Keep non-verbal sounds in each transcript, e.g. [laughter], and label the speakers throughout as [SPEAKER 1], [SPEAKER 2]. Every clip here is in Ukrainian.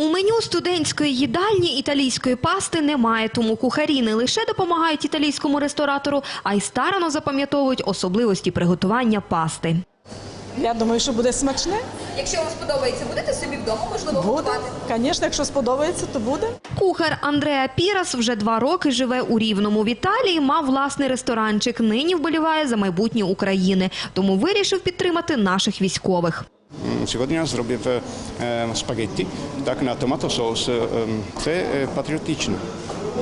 [SPEAKER 1] У меню студентської їдальні італійської пасти немає, тому кухарі не лише допомагають італійському ресторатору, а й старано запам'ятовують особливості приготування пасти.
[SPEAKER 2] Я думаю, що буде смачне.
[SPEAKER 1] Якщо вам сподобається, будете собі вдома можливо
[SPEAKER 2] Буде. Звісно, якщо сподобається, то буде.
[SPEAKER 1] Кухар Андреа Пірас вже два роки живе у Рівному в Італії, мав власний ресторанчик. Нині вболіває за майбутнє України, тому вирішив підтримати наших військових.
[SPEAKER 3] tygodnia zrobię w spaghetti, tak, na tomato sos. Te e, patriotyczne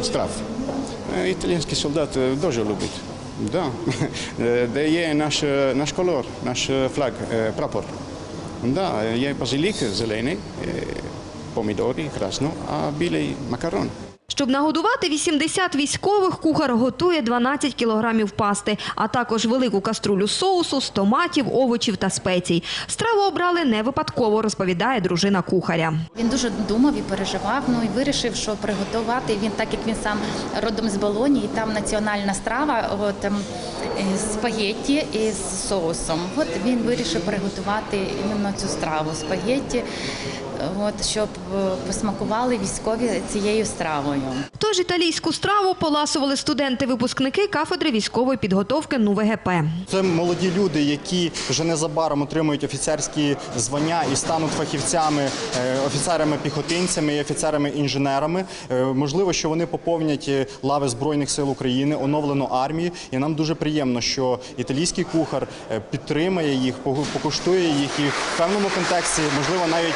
[SPEAKER 3] strawy. E, Italijanski soldat e, dużo lubi. Da, [laughs] daje nasz, nasz kolor, nasz flag, prapor. Da, je bazilik zeleni, pomidori, krasno, a bili makaron.
[SPEAKER 1] Щоб нагодувати 80 військових, кухар готує 12 кілограмів пасти, а також велику каструлю соусу з томатів, овочів та спецій. Страву обрали не випадково, розповідає дружина кухаря.
[SPEAKER 4] Він дуже думав і переживав. Ну і вирішив, що приготувати він, так як він сам родом з Болоні, і там національна страва, от ем, е, спагетті із соусом. От він вирішив приготувати іменно цю страву спагетті, от щоб е, посмакували військові цією стравою.
[SPEAKER 1] Тож італійську страву поласували студенти-випускники кафедри військової підготовки НУВГП.
[SPEAKER 5] Це молоді люди, які вже незабаром отримують офіцерські звання і стануть фахівцями, е, офіцерами-піхотинцями і офіцерами-інженерами. Е, Можливо, що вони поповнять лави Збройних сил України, оновлену армію. І нам дуже приємно, що італійський кухар підтримає їх, покуштує їх і в певному контексті, можливо, навіть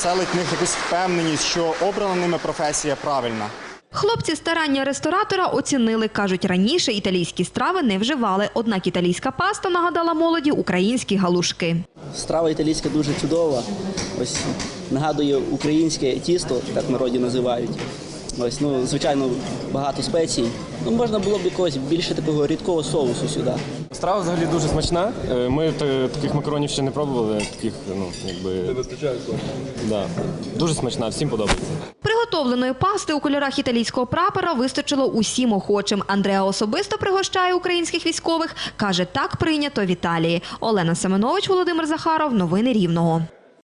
[SPEAKER 5] вселить в них якусь впевненість, що обрана ними професія правильна.
[SPEAKER 1] Хлопці старання ресторатора оцінили. Кажуть, раніше італійські страви не вживали. Однак італійська паста нагадала молоді українські галушки.
[SPEAKER 6] Страва італійська дуже чудова. Ось нагадує українське тісто, так народі називають. Ось, ну, звичайно, багато спецій. Ну, можна було б якогось більше такого рідкого соусу сюди.
[SPEAKER 7] Страва взагалі дуже смачна. Е, Ми таких макаронів ще не пробували. Таких, ну, якби. Не Да. Дуже смачна, всім подобається.
[SPEAKER 1] Приготовленої пасти у кольорах італійського прапора вистачило усім охочим. Андреа особисто пригощає українських військових. Каже, так прийнято в Італії. Олена Семенович, Володимир Захаров. Новини Рівного.